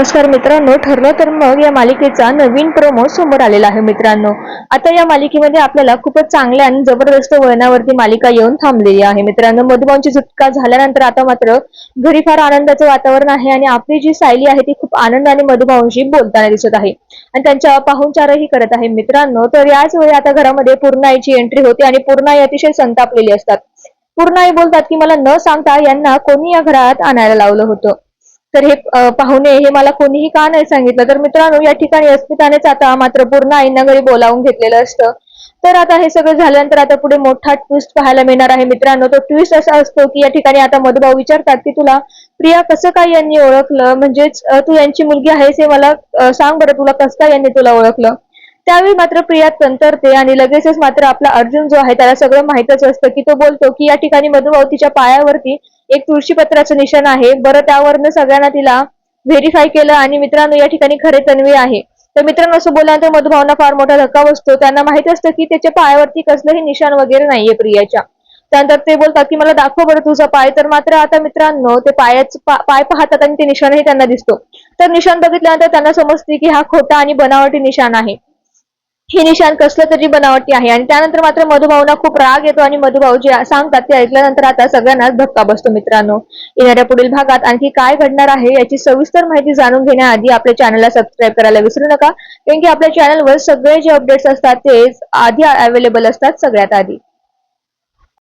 नमस्कार मित्रांनो ठरलं तर मग या मालिकेचा नवीन प्रोमो समोर आलेला आहे मित्रांनो. आता या मालिकेमध्ये आपल्याला खूपच चांगल्या आणि जबरदस्त वळणावरती मालिका येऊन थांबलेली आहे मित्रांनो. मधुबांची सुटका झाल्यानंतर आता मात्र घरी फार आनंदाचं वातावरण आहे आणि आपली जी सायली आहे ती खूप आनंदाने मधुभाऊंशी बोलताना दिसत आहे. आणि त्यांच्या पाहुणचारही करत आहे मित्रांनो. तर याच वेळी आता घरामध्ये पूर्णाईची एंट्री होते आणि पूर्णाई अतिशय संतापलेली असतात. पूर्णाई बोलतात की मला न सांगता यांना कोणी या घरात आणायला लावलं होतं? तर हे पाहुणे हे मला कोणीही का नाही सांगितलं. तर मित्रांनो या ठिकाणी अस्मितानेच आता मात्र पूर्ण आईंना घरी बोलावून घेतलेलं असतं. तर आता हे सगळं झाल्यानंतर आता पुढे मोठा ट्विस्ट पाहायला मिळणार आहे मित्रांनो. तो ट्विस्ट असा असतो की या ठिकाणी आता मधुभाऊ विचारतात की तुला प्रिया कसं काय यांनी ओळखलं? म्हणजेच तू यांची मुलगी आहेस हे मला सांग बरं तुला कसं काय यांनी तुला ओळखलं? त्यावेळी मात्र प्रिया तंतरते आणि लगेचच मात्र आपला अर्जुन जो आहे त्याला सगळं माहितच असतं की तो बोलतो की या ठिकाणी मधुभाऊ तिच्या पायावरती एक तुळशीपत्राचं निशाण आहे. बरं त्यावरनं सगळ्यांना तिला व्हेरीफाय केलं आणि मित्रांनो या ठिकाणी खरे तन्वी आहे. तर मित्रांनो असं बोलल्यानंतर मधुभावना फार मोठा धक्का बसतो. त्यांना माहीत असतं की त्याच्या पायावरती कसलंही निशाण वगैरे नाहीये प्रियाच्या. त्यानंतर ते बोलतात की मला दाखव बरं तुझा पाय. तर मात्र आता मित्रांनो ते पायाच पाय पाहतात आणि ते निशाणही त्यांना दिसतो. तर निशाण बघितल्यानंतर त्यांना समजते की हा खोटा आणि बनावटी निशाण आहे. हे निशाण कसलं तरी बनावटी आहे. आणि त्यानंतर मात्र मधुभाऊना खूप राग येतो आणि मधुभाऊ जे सांगतात ते ऐकल्यानंतर आता सगळ्यांनाच धक्का बसतो मित्रांनो. येणाऱ्या पुढील भागात आणखी काय घडणार आहे याची सविस्तर माहिती जाणून घेण्याआधी आपल्या चॅनलला सबस्क्राईब करायला विसरू नका. कारण की आपल्या चॅनलवर सगळे जे अपडेट्स असतात ते आधी अवेलेबल असतात सगळ्यात आधी.